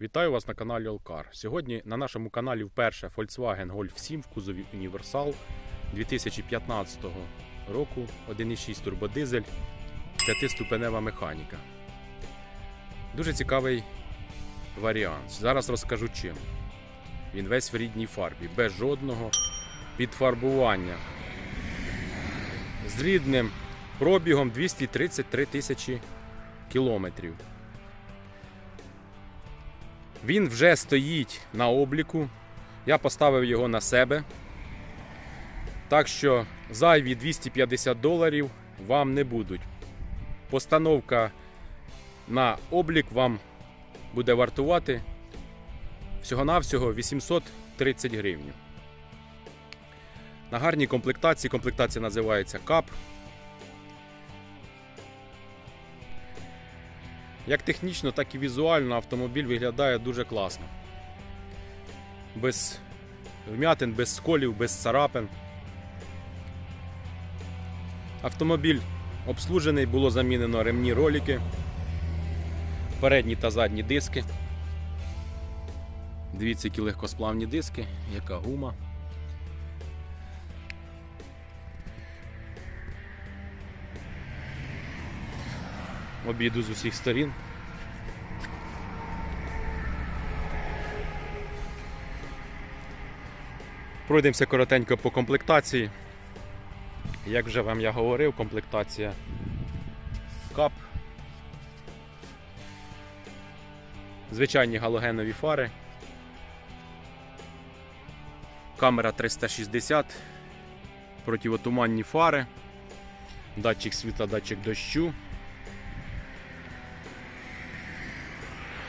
Вітаю вас на каналі Олкар. Сьогодні на нашому каналі вперше Volkswagen Golf 7 в кузові Універсал 2015 року 1,6 турбодизель, 5-ступенева механіка. Дуже цікавий варіант. Зараз розкажу чим. Він весь в рідній фарбі, без жодного підфарбування. З рідним пробігом 233 тисячі кілометрів. Він вже стоїть на обліку. Я поставив його на себе. Так що зайві 250 доларів вам не будуть. Постановка на облік вам буде вартувати всього-навсього 830 гривень. На гарній комплектації. Комплектація називається КАП. Як технічно, так і візуально автомобіль виглядає дуже класно. Без вмятин, без сколів, без царапин. Автомобіль обслужений, було замінено ремні ролики, передні та задні диски. Дивіться, які легкосплавні диски, яка гума. Обіду з усіх сторін. Пройдемося коротенько по комплектації. Як вже вам я говорив, комплектація КАП. Звичайні галогенові фари. Камера 360, противотуманні фари, датчик світла, датчик дощу.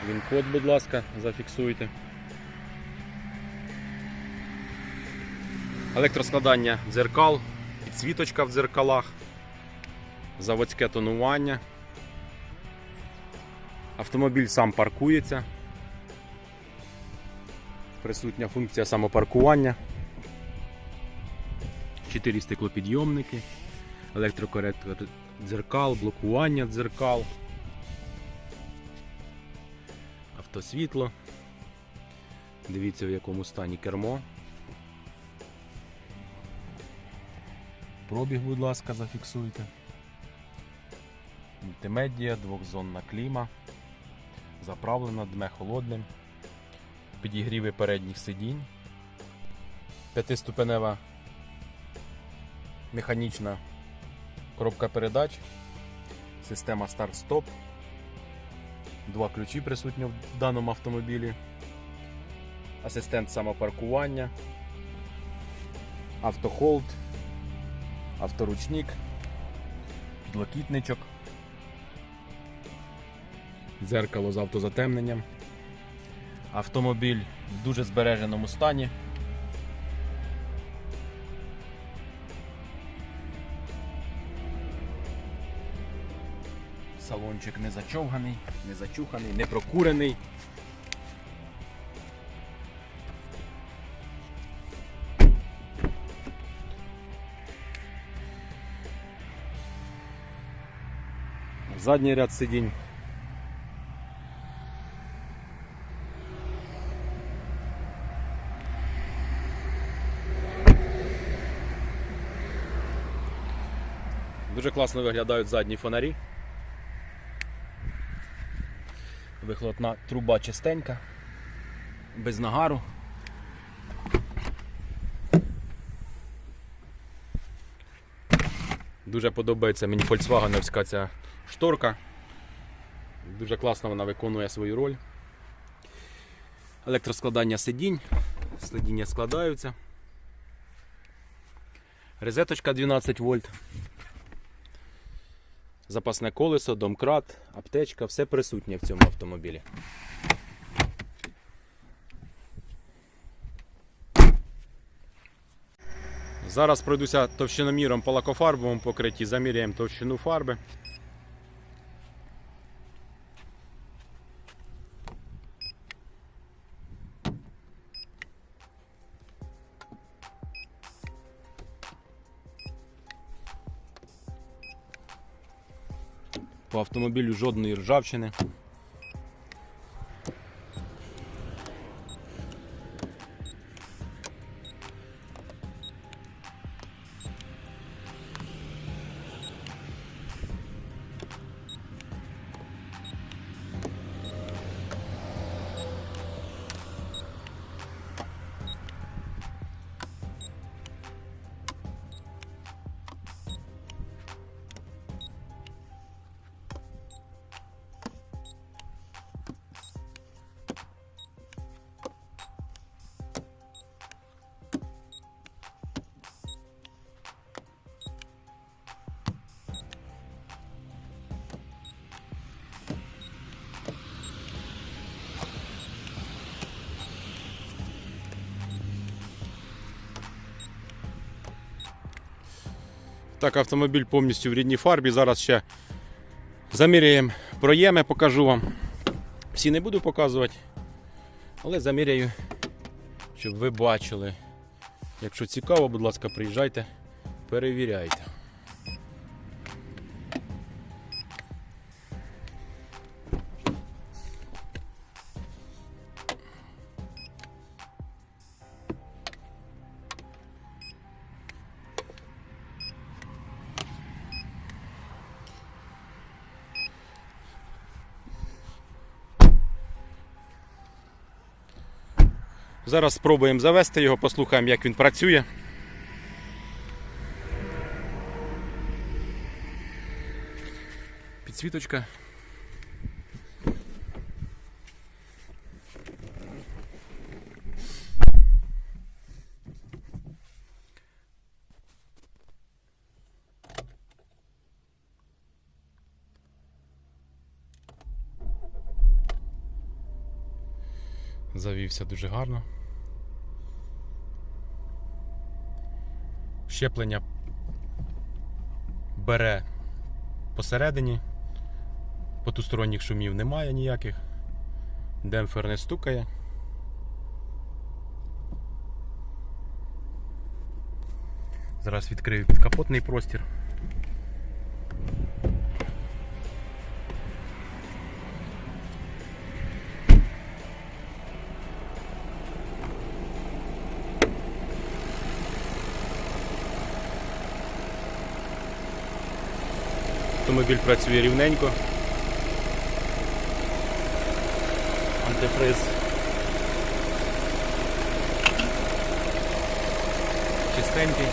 Він код, будь ласка, зафіксуйте. Електроскладання дзеркал, підсвіточка в дзеркалах, заводське тонування. Автомобіль сам паркується. Присутня функція самопаркування. Чотири стеклопідйомники, електрокоректор дзеркал, блокування дзеркал. Автосвітло. Дивіться, в якому стані кермо. Пробіг, будь ласка, зафіксуйте. Мультимедія, двохзонна кліма. Заправлена, дме холодним. Підігріви передніх сидінь. П'ятиступенева механічна коробка передач. Система старт-стоп. Два ключі присутні в даному автомобілі. Асистент самопаркування, автохолд, авторучник, підлокітничок, дзеркало з автозатемненням. Автомобіль в дуже збереженому стані. Салончик не зачовганий, не зачуханий, не прокурений. Задній ряд сидінь. Дуже класно виглядають задні фонарі. Вихлопна труба чистенька, без нагару. Дуже подобається мені Volkswagenівська ця шторка. Дуже класно вона виконує свою роль. Електроскладання сидінь, сидіння складаються. Резеточка 12 вольт. Запасне колесо, домкрат, аптечка, все присутнє в цьому автомобілі. Зараз пройдуся товщиноміром по лакофарбовому покритті, заміряємо товщину фарби. Автомобілю жодної ржавчини. Так, автомобіль повністю в рідній фарбі. Зараз ще заміряємо проєми, покажу вам. Всі не буду показувати, але заміряю, щоб ви бачили. Якщо цікаво, будь ласка, приїжджайте, перевіряйте. Зараз спробуємо завести його, послухаємо, як він працює. Підсвіточка. Завівся дуже гарно. Щеплення бере посередині. Потусторонніх шумів немає ніяких. Демпфер не стукає. Зараз відкрию підкапотний простір. Автомобіль працює рівненько. Антифриз. Чистенький.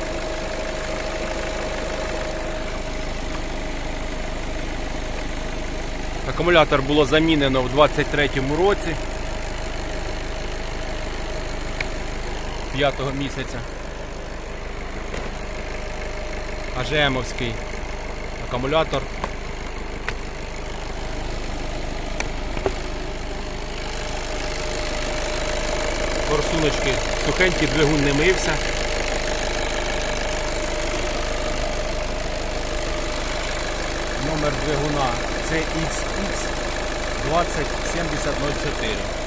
Акумулятор було замінено в 23-му році. 5 місяця. АЖМовський акумулятор. Форсуночки сухенькі, двигун не мився. Номер двигуна CXX 207004.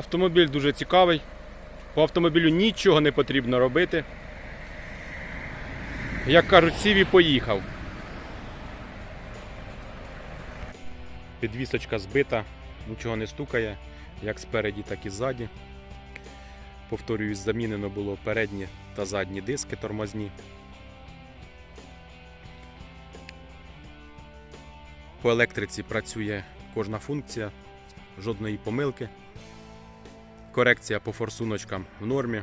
Автомобіль дуже цікавий. По автомобілю нічого не потрібно робити. Як кажуть, сів і поїхав. Підвісочка збита, нічого не стукає, як спереді, так і ззаді. Повторююсь, замінено було передні та задні диски тормозні. По електриці працює кожна функція, жодної помилки. Корекція по форсуночкам в нормі.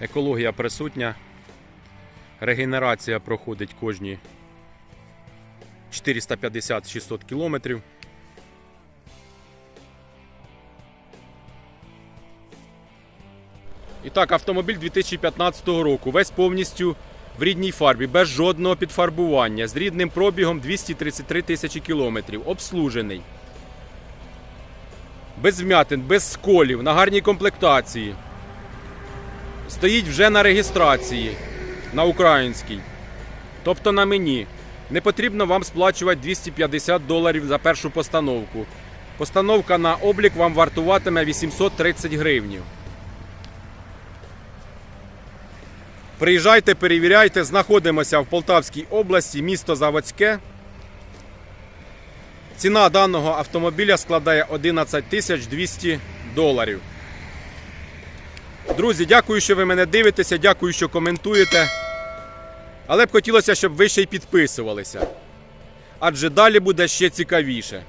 Екологія присутня. Регенерація проходить кожні 450-600 кілометрів. І так, автомобіль 2015 року. Весь повністю в рідній фарбі, без жодного підфарбування, з рідним пробігом 233 тисячі кілометрів. Обслужений. Без вмятин, без сколів, на гарній комплектації. Стоїть вже на реєстрації на українській. Тобто на мені. Не потрібно вам сплачувати 250 доларів за першу постановку. Постановка на облік вам вартуватиме 830 гривнів. Приїжджайте, перевіряйте, знаходимося в Полтавській області, місто Заводське. Ціна даного автомобіля складає 11 тисяч 200 доларів. Друзі, дякую, що ви мене дивитеся, дякую, що коментуєте. Але б хотілося, щоб ви ще й підписувалися. Адже далі буде ще цікавіше.